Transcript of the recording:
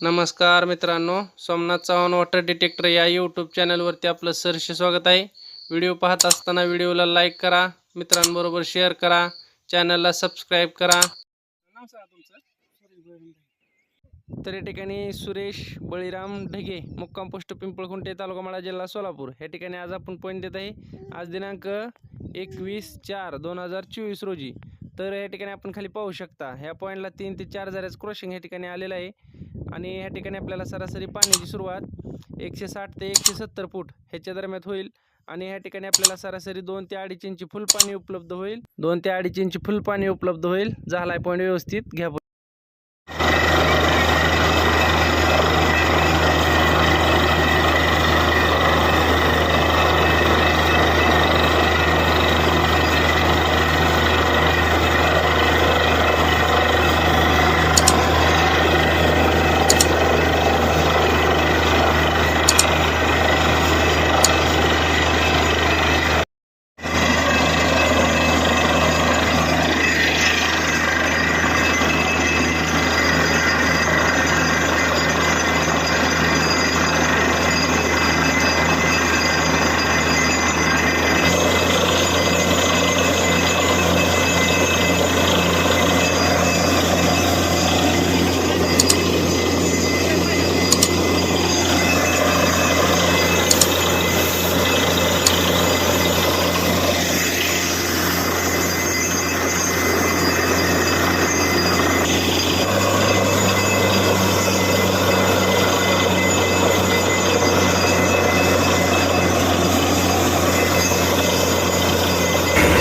नमस्कार मित्रांनो Somnath Chavan water detector या यूट्यूब चॅनलवरती आपलं सहर्ष स्वागत आहे. व्हिडिओ पाहत असताना व्हिडिओला लाईक करा मित्रांबरोबर शेअर करा चॅनलला सबस्क्राईब करा. नाव सांगा तुमचं. सुरेश बळवंत. तर या ठिकाणी सुरेश बळीराम ढगे मुक्काम पोस्ट पिंपळखुंटे तालुका माळा जिल्हा सोलापूर. या ठिकाणी आज आपण पॉईंट देत आहे. आज दिनांक एकवीस चार दोन हजार चोवीस रोजी. तर या ठिकाणी आपण खाली पाहू शकता ह्या पॉईंटला तीन ते चार हजाराच क्रॉसिंग या ठिकाणी आलेलं आहे. आणि ह्या ठिकाणी आपल्याला सरासरी पाण्याची सुरुवात एकशे साठ ते एकशे सत्तर फूट ह्याच्या दरम्यान होईल. आणि ह्या ठिकाणी आपल्याला सरासरी दोन ते अडीच इंची फुल पाणी उपलब्ध होईल. दोन ते अडीच इंची फुल पाणी उपलब्ध होईल. झालाय पॉईंट व्यवस्थित. घ्या